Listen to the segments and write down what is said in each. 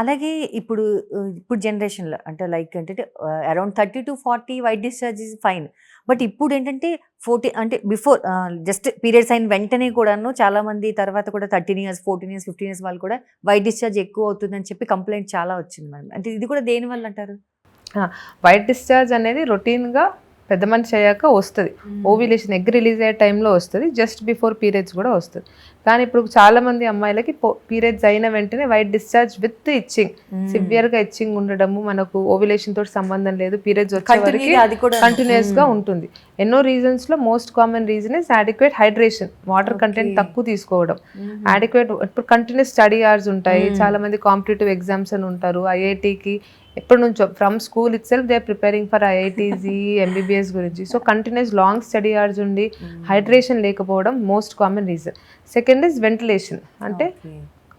అలాగే ఇప్పుడు ఇప్పుడు జనరేషన్‌లో అంటే లైక్ ఏంటంటే around thirty to forty white discharge is fine. But ఇప్పుడు ఏంటంటే ఫోర్టీ అంటే బిఫోర్ జస్ట్ పీరియడ్స్ అయిన వెంటనే కూడాను చాలామంది తర్వాత కూడా 13 ఇయర్స్, 14 ఇయర్స్, 15 ఇయర్స్ వాళ్ళు కూడా వైట్ డిశ్చార్జ్ ఎక్కువ అవుతుందని చెప్పి కంప్లైంట్ చాలా వచ్చింది మేడం. అంటే ఇది కూడా దేనివల్ల అంటారు? వైట్ డిశ్చార్జ్ అనేది రొటీన్‌గా పెద్ద మనిషి అయ్యాక వస్తది. ఓవ్యులేషన్ ఎగ్ రిలీజ్ అయ్యే టైంలో వస్తది. జస్ట్ బిఫోర్ పీరియడ్స్ కూడా వస్తది. కానీ ఇప్పుడు చాలా మంది అమ్మాయిలకి పీరియడ్స్ అయిన వెంటనే వైట్ డిశ్చార్జ్ విత్ ఇచ్చింగ్ సివియర్‌గా ఇచ్చింగ్ ఉండడము మనకు ఓవ్యులేషన్ తోటి సంబంధం లేదు. పీరియడ్స్ వచ్చే కూడా కంటిన్యూస్‌గా ఉంటుంది. ఎన్నో రీజన్స్‌లో most common reason is adequate hydration. Water content. తక్కువ తీసుకోవడం. యాడిక్వేట్ ఇప్పుడు కంటిన్యూస్ స్టడీ అవర్స్ ఉంటాయి. Mm. చాలా మంది కాంపిటేటివ్ ఎగ్జామ్స్ అని ఉంటారు. ఐఐటీకి ఎప్పటి నుంచో from school itself they preparing for IIT JEE MBBS గురించి so continuous long study hours ఉండి హైడ్రేషన్ లేకపోవడం most common reason second is ventilation అంటే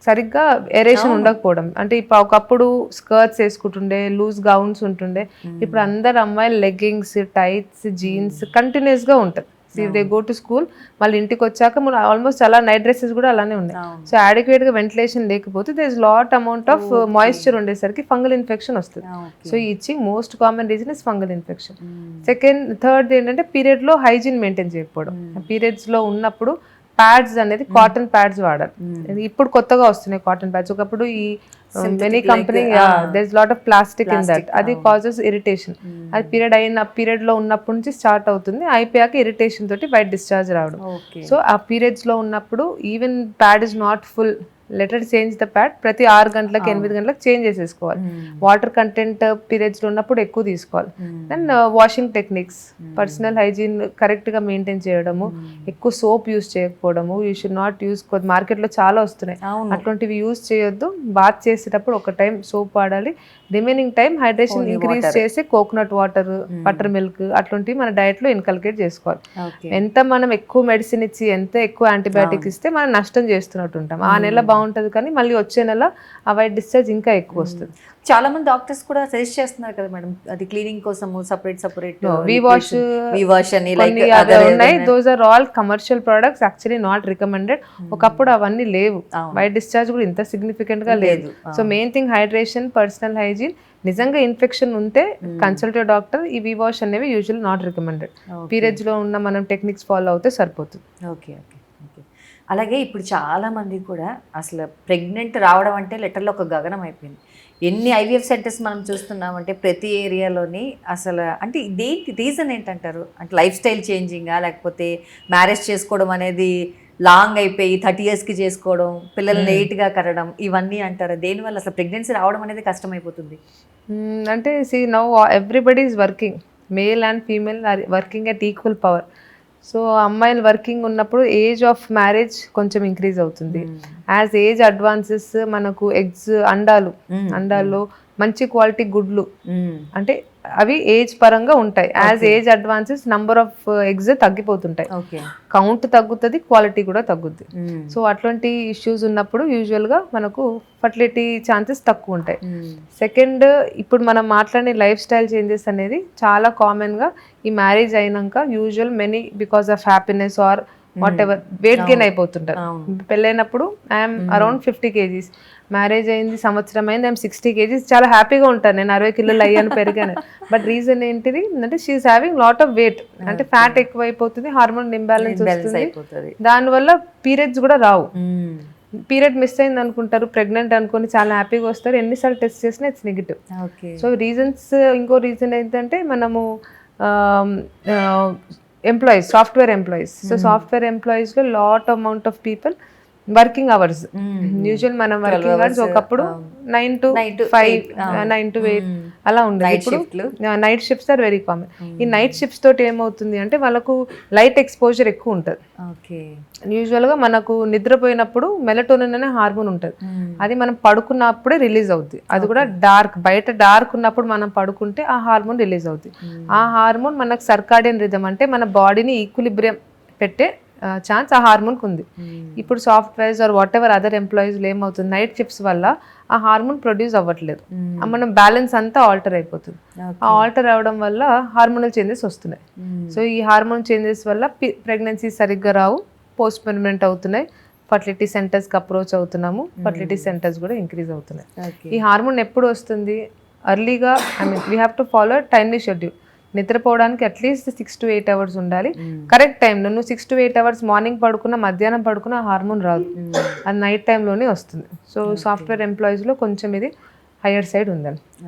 సరిగ్గా ఎరేషన్. ఉండకపోవడం. అంటే ఇప్పుడు ఒకప్పుడు స్కర్ట్స్ వేసుకుంటుండే లూజ్ గౌన్స్ ఉంటుండే. ఇప్పుడు అందరు అమ్మాయిలు లెగ్గింగ్స్ టైట్స్ జీన్స్ కంటిన్యూస్గా ఉంటుంది దే గో టు స్కూల్ మళ్ళీ ఇంటికి వచ్చాక మన ఆల్మోస్ట్ అలా నైట్ డ్రెస్సెస్ కూడా అలానే ఉన్నాయి. సో అడిక్వేట్గా వెంటిలేషన్ లేకపోతే they is lot amount of. Moisture ఉండేసరికి ఫంగల్ ఇన్ఫెక్షన్ వస్తుంది. సో ఈ itching most common reason is fungal infection second third ఏంటంటే పీరియడ్లో హైజీన్ మెయింటైన్ చేయకపోవడం. పీరియడ్స్లో ఉన్నప్పుడు ప్యాడ్స్ అనేది కాటన్ ప్యాడ్స్ వాడాలి. ఇప్పుడు కొత్తగా వస్తున్నాయి కాటన్ ప్యాడ్స్. ఒకప్పుడు ఈ many company there is lot of plastic in that అది. కాజెస్ ఇరిటేషన్ అది పీరియడ్ అయిన పీరియడ్లో ఉన్నప్పటి నుంచి స్టార్ట్ అవుతుంది. అయిపోయాక ఇరిటేషన్ తోటి వైట్ డిశ్చార్జ్ రావడం. సో ఆ పీరియడ్స్లో ఉన్నప్పుడు even pad is not full later change the pad ప్రతి ఆరు గంటలకు. ఎనిమిది గంటలకు చేంజ్ చేసేసుకోవాలి. వాటర్ కంటెంట్ పీరియడ్స్లో ఉన్నప్పుడు ఎక్కువ తీసుకోవాలి. Then washing techniques personal hygiene కరెక్ట్గా మెయింటైన్ చేయడము ఎక్కువ సోప్ యూస్ చేయకపోవడము యూ షుడ్ నాట్ యూస్ మార్కెట్లో చాలా వస్తున్నాయి. అటువంటివి యూస్ చేయొద్దు. బాత్ చేసేటప్పుడు ఒక టైం సోప్ వాడాలి. Remaining time hydration increase. చేసి కోకోనట్ వాటర్ బటర్ మిల్క్ అటువంటివి మన డైట్లో ఇన్కల్కేట్ చేసుకోవాలి. ఎంత మనం ఎక్కువ మెడిసిన్ ఇచ్చి ఎంత ఎక్కువ యాంటీబయాటిక్ ఇస్తే మనం నష్టం చేస్తున్నట్టు ఉంటాం. ఆ నెల బాగుంటది కానీ మళ్ళీ వచ్చే నెల ఆ వైట్ డిశ్చార్జ్ ఇంకా ఎక్కువ వస్తుంది. చాలా మంది డాక్టర్స్ కూడా సజెస్ట్ చేస్తున్నారు కదా మేడం అది క్లీనింగ్ కోసం separate separate V wash V wash అని లైక్ ఉన్నాయి. Those are all commercial products actually not recommended ఒకప్పుడు అవన్నీ లేవు. వైట్ డిశ్చార్జ్ కూడా ఇంత సిగ్నిఫికెంట్గా లేదు. So main thing hydration personal hygiene నిజంగా ఇన్ఫెక్షన్ ఉంటే కన్సల్టేట్ డాక్టర్ ఈ వి వాష్ అనేవి యూజువల్ నాట్ రికమెండెడ్ పీరియడ్స్లో ఉన్న మనం టెక్నిక్స్ ఫాలో అవుతే సరిపోతుంది. ఓకే ఓకే అలాగే ఇప్పుడు చాలా మంది కూడా అసలు ప్రెగ్నెంట్ రావడం అంటే లెటర్లో ఒక గగనం అయిపోయింది. ఎన్ని ఐవీఎఫ్ సెంటర్స్ మనం చూస్తున్నామంటే ప్రతి ఏరియాలోని అసలు అంటే ఇదేంటి రీజన్ ఏంటంటారు? అంటే లైఫ్ స్టైల్ చేంజింగా లేకపోతే మ్యారేజ్ చేసుకోవడం అనేది లాంగ్ అయిపోయి థర్టీ ఇయర్స్కి చేసుకోవడం పిల్లలు లేట్గా కరడం ఇవన్నీ అంటారు? దేనివల్ల అసలు ప్రెగ్నెన్సీ రావడం అనేది కష్టమైపోతుంది? అంటే see now everybody is working. Male and female are working at equal power. So అమ్మాయిలు వర్కింగ్ ఉన్నప్పుడు ఏజ్ ఆఫ్ మ్యారేజ్ కొంచెం ఇంక్రీజ్ అవుతుంది. యాజ్ ఏజ్ అడ్వాన్సెస్ మనకు ఎగ్స్ అండాలు. మ్మ్. అండాల్లో మంచి క్వాలిటీ గుడ్లు. అంటే అవి ఏజ్ పరంగా ఉంటాయి as. Age advances number of eggs తగ్గిపోతుంటాయి okay count తగ్గుతుంది క్వాలిటీ కూడా తగ్గుద్ది. సో అట్లాంటి ఇష్యూస్ ఉన్నప్పుడు యూజువల్గా మనకు ఫర్టిలిటీ ఛాన్సెస్ తక్కువ ఉంటాయి. సెకండ్ ఇప్పుడు మనం మాట్లాడే లైఫ్ స్టైల్ చేంజెస్ అనేది చాలా కామన్గా ఈ మ్యారేజ్ అయినాక usual many because of happiness or whatever weight gain అయిపోతుంటారు. పెళ్ళైనప్పుడు I'm around fifty kgs. Marriage అయింది సంవత్సరం అయింది ఐఎమ్ సిక్స్టీ కేజీస్. చాలా హ్యాపీగా ఉంటాను నేను అరవై కిలోలు అయ్యాను పెరిగాను. బట్ రీజన్ ఏంటిది? అంటే she is having lot of weight అంటే ఫ్యాట్ ఎక్కువ అయిపోతుంది హార్మోన్ ఇంబ్యాలెన్స్ వస్తుంది. అయిపోతుంది. దానివల్ల పీరియడ్స్ కూడా రావు. పీరియడ్ మిస్ అయింది అనుకుంటారు ప్రెగ్నెంట్ అనుకొని చాలా హ్యాపీగా వస్తారు. ఎన్నిసార్లు టెస్ట్ చేసినా ఇట్స్ నెగిటివ్ సో రీజన్స్ ఇంకో రీజన్ ఏంటంటే మనము employees software employees so software ఎంప్లాయీస్లో lot amount of people working hours. Usual మనం వర్కింగ్ అవర్స్ ఒకప్పుడు nine to five. Nine to eight. అలా ఉండేది. ఇప్పుడు. Night shifts are very common ఈ నైట్ షిఫ్ట్స్ తోటి ఏమవుతుంది అంటే వాళ్ళకు లైట్ ఎక్స్పోజర్ ఎక్కువ ఉంటుంది. యూజువల్గా మనకు నిద్రపోయినప్పుడు మెలటోనిన్ అనే హార్మోన్ ఉంటుంది. అది మనం పడుకున్నప్పుడే రిలీజ్ అవుద్ది. అది కూడా డార్క్ బయట డార్క్ ఉన్నప్పుడు మనం పడుకుంటే ఆ హార్మోన్ రిలీజ్ అవుద్ది. ఆ హార్మోన్ మనకు సర్కాడియన్ రిధం అంటే మన బాడీని ఈక్విలిబ్రియం పెట్టే ఛాన్స్ ఆ హార్మోన్కి ఉంది ఇప్పుడు softwares or whatever other ఎంప్లాయీస్లో ఏమవుతుంది నైట్ షిఫ్ట్స్ వల్ల ఆ హార్మోన్ ప్రొడ్యూస్ అవ్వట్లేదు. ఆ మనం బ్యాలెన్స్ అంతా ఆల్టర్ అయిపోతుంది. ఆ ఆల్టర్ అవడం వల్ల హార్మోనల్ చేంజెస్ వస్తున్నాయి. సో ఈ హార్మోన్ చేంజెస్ వల్ల ప్రెగ్నెన్సీ సరిగ్గా రావు. పోస్ట్ పెర్మనెంట్ అవుతున్నాయి ఫర్టిలిటీ సెంటర్స్కి అప్రోచ్ అవుతున్నాము. ఫర్టిలిటీ సెంటర్స్ కూడా ఇంక్రీజ్ అవుతున్నాయి. ఈ హార్మోన్ ఎప్పుడు వస్తుంది? అర్లీగా I mean we have to follow timely schedule నిద్రపోవడానికి at least six to eight hours ఉండాలి. కరెక్ట్ టైం నువ్వు six to eight hours morning పడుకున్న మధ్యాహ్నం పడుకున్న హార్మోన్ రాదు. అది నైట్ టైంలోనే వస్తుంది. సో సాఫ్ట్వేర్ ఎంప్లాయీస్లో కొంచెం ఇది హయ్యర్ సైడ్ ఉందండి.